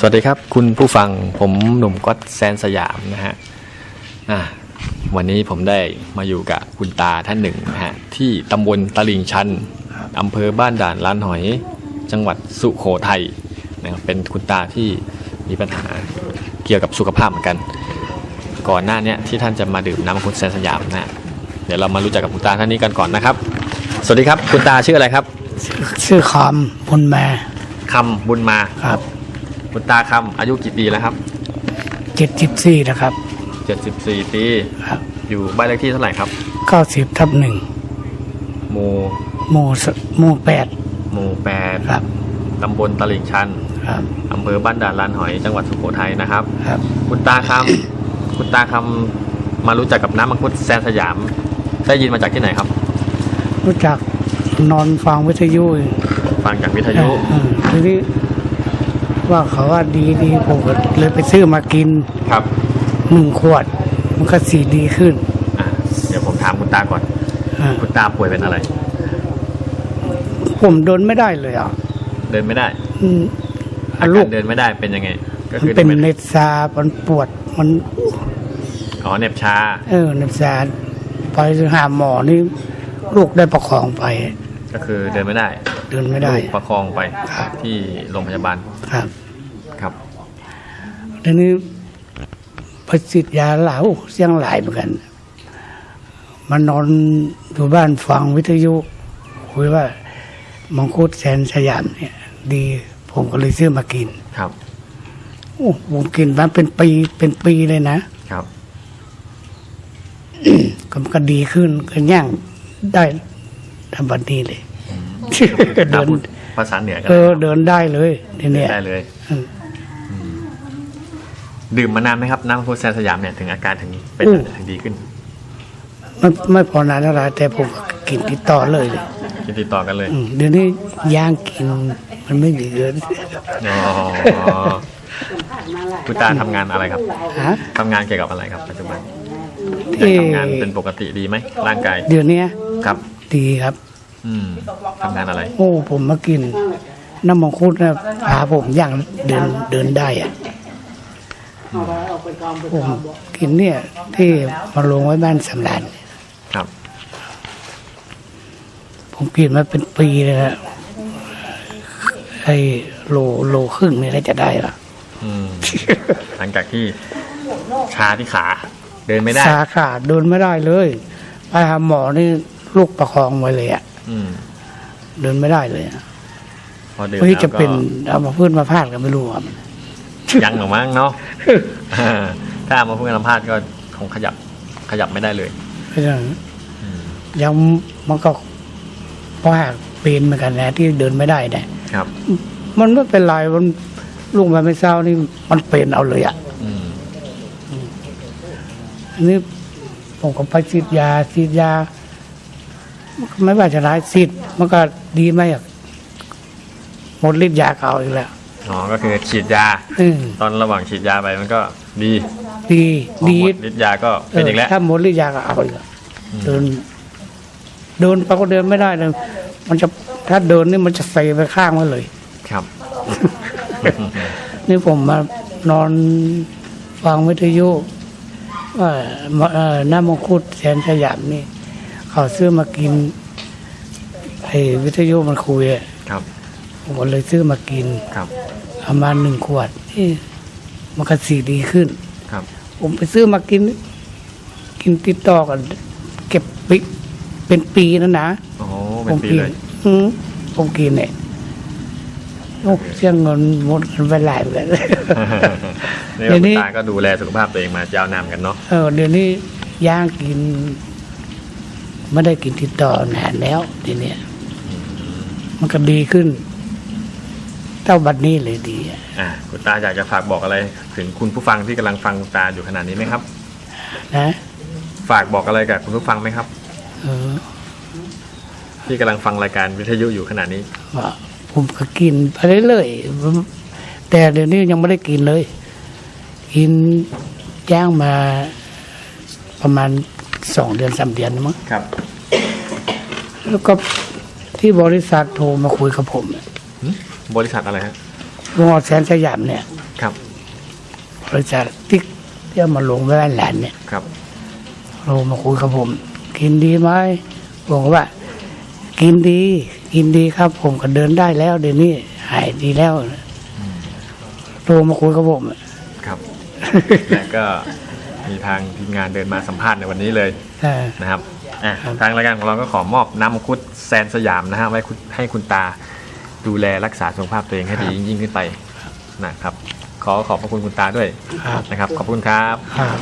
สวัสดีครับ คุณผู้ฟังผมหนุ่มก๊อตแซนสยามนะฮะอะวันนี้ผมได้มาอยู่กับคุณตาท่านหนึ่งนะฮะที่ตำบลตลิ่งชันอำเภอบ้านด่านล้านหอย จังหวัดสุโขทัยนะครับเป็นคุณตาที่มีปัญหาเกี่ยวกับสุขภาพเหมือนกัน ก่อนหน้าเนี้ยที่ท่านจะมาดื่มน้ำมังคุดแซนสยามนะฮะเดี๋ยวเรามารู้จักกับคุณตาท่านนี้กันก่อนนะครับ สวัสดีครับคุณตาชื่ออะไรครับ ชื่อคำบุญมาคำบุญมาครับ คุณตาคำอายุกี่ปีแล้วครับเจ็ดสิบสี่นะครับ74ปี ครับอยู่บ้านเลขที่เท่าไหร่ครับเก้าสิบทับหนึ่งหมู่หมู่สหมู่แปดหมู่แปดครับตำบลตลิ่งชันครับอำเภอบ้านด่านลานหอยจังหวัดสุโขทัยนะครับ ครับคุณตาคำ คุณตาคำมารู้จักกับน้ำมังคุดแซนสยาม ได้ยินมาจากที่ไหนครับ รู้จักนอนฟังวิทยุฟังจากวิทยุเออทีนี้ ว่าเขาว่าดีดีผมก็เลยไปซื้อมากินครับหนึ่งขวด มันก็สีดีขึ้น อะเดี๋ยวผมถามคุณตาก่อน อ่า คุณตาป่วยเป็นอะไร ผมเดินไม่ได้เลยอะเดินไม่ได้อืมอาลูกากรเดินไม่ได้เป็นยังไง ก็มันคือเป็นดิไม่เน็ได้ตซามันปวดมันอ๋อเหน็บชา เออเน็ตซาไปหาหมอนี่ลูกได้ประคองไป ก็คือเดินไม่ได้เดินไม่ได้ ลูกประคองไปครับ ที่โรงพยาบาลครับครับ ทีนี้ไปฉีดยาเหลาเสียงหลายเหมือนกันมานอนอยู่บ้านฟังวิทยุคุยว่า มังคุดแสนสยามเนี่ย ดีผมก็เลยซื้อมากินครับโอ้ผมกินมาเป็นปีเป็นปีเลยนะ ครับ ก็มันก็ดีขึ้นก็ย่างได้ ทำบัดนี้เลยเดิตานพูดภาษาเหนือกันเออเดินได้เลยทีเนี้ยได้เลยอืมดื่มมานานไหมครับน้ำมังคุดแซนสยามเนี่ยถึงอาการถึงเป็นถึงดีขึ้นไม่ไม่พอนานอะไรแต่ผมก็กินติดต่อเลยเลยกินติดต่อกันเลยอืมเดี๋ยวนี้ย่างกินมันไม่มีเงินอ๋อคุณตาทำงานอะไรครับฮะทำงานเกี่ยวกับอะไรครับปัจจุบันเอ่อทำงานเป็นปกติดีไหมร่างกายเดี๋ยวนี้ครับ ดีครับอืมทำงานอะไร โอ้ผมมากิน น้ำมังคุดนะพาผมย่างเดินเดินได้อะผมกินเนี่ย ที่มาลงไว้บ้านสำรานครับ ผมกินมาเป็นปีเลยนะไอ้โลโลครึ่งนี่ก็จะได้ละอืมหลังจากที่ชาที่ขา เดินไม่ได้สาขาดเดินไม่ได้เลย ไปหาหมอนี่ ลูกประคองไว้เลยอะอืมเดินไม่ได้เลยอะพอเดินเฮ้ยแล้วจะก็เป็นเอามาพื้นมาพาดกันไม่รู้ครับยังหรือมั้งเนาะ อ่าถ้าเอามาพูดกันลำพาดก็คงขยับขยับไม่ได้เลย เพราะฉะนั้นอืมยังมันก็ว่าเป็นเหมือนกันนะที่เดินไม่ได้เนี่ยครับ มันไม่เป็นไรมันลูกมันไม่เศร้านี่มันเป็นเอาเลยอะอืมอันนี้ผมก็ไปฉีดยาฉีดยามันก็ ไม่ว่าจะร้ายฉีดมันก็ดีไหมอะหมดฤทธิ์ยาเก่าอีกแล้วอ๋อก็คือฉีดยาอืมตอนระหว่างฉีดยาไปมันก็ดีดีพอดีหมดฤทธิ์ยาก็เป็นอีกแล้วถ้าหมดฤทธิ์ยาก็เอาอีกแล้วอืมเดินเดินไปก็เดินไม่ได้เลยมันจะถ้าเดินนี่มันจะเซไปข้างไว้เลย ครับ นี่ผมมานอนฟังวิทยุว่าเอ่อน้ำมังคุดแสนสยามนี่ เขาซื้อมากินไอ้วิทยุมันคุยอะครับ ผมก็เลยซื้อมากินครับ ประมาณหนึ่งขวดเอ๊ะมันก็สีดีขึ้น ครับ ผมไปซื้อมากิน กินติดต่อกันเก็บปีเป็นปีแล้วนะโอ้โหผเป็นมปีกินเลย อืมผมกินเนี่ยโอ้เสียเงินหมดเงินไปหลายเหมือนกัน นี่เดี๋ยวนี้คุณตาก็ดูแลสุขภาพตัวเองมายาวนานกันเนาะ เออเดี๋ยวนี้ย่างกิน ไม่ได้กินติดต่อนานแล้วทีเนี้ยมันก็ดีขึ้นเท่าบัดนี้เลยดีอะอ่าคุณตาอยากจะฝากบอกอะไร ถึงคุณผู้ฟังที่กำลังฟังตาอยู่ขนาดนี้ไหมครับ นะ ฝากบอกอะไรกับคุณผู้ฟังไหมครับ เออ ที่กำลังฟังรายการวิทยุอยู่ขนาดนี้ว่าผมก็กินไปเรื่อยๆแต่เดี๋ยวนี้ยังไม่ได้กินเลย กินย่างมาประมาณ สองเดือนสามเดือนมั้งครับ แล้วก็ที่บริษัทโทรมาคุยกับผมบริษัทอะไรฮะโรงออดแสนสยามเนี่ยอบริษัทติ๊กที่เอามาลงไว้ให้หลานเนี่ยครับโทรมาคุยกับผม กินดีไหมผมก็ว่า กินดี กินดีครับ ผมก็เดินได้แล้ว เดี๋ยวนี้หายดีแล้วโทรมาคุยกับผมครับและก็ มีทางทีมงานเดินมาสัมภาษณ์ในวันนี้เลยเออนะครับอะครับทางรายการของเราก็ขอมอบน้ำมังคุดแซนสยามนะฮะไว้คุณให้คุณตาดูแลรักษาสุขภาพตัวเองให้ดียิ่งๆขึ้นไปนะครับ ขอขอบพระคุณคุณตาด้วยครับนะครับ ขอบคุณครับครับ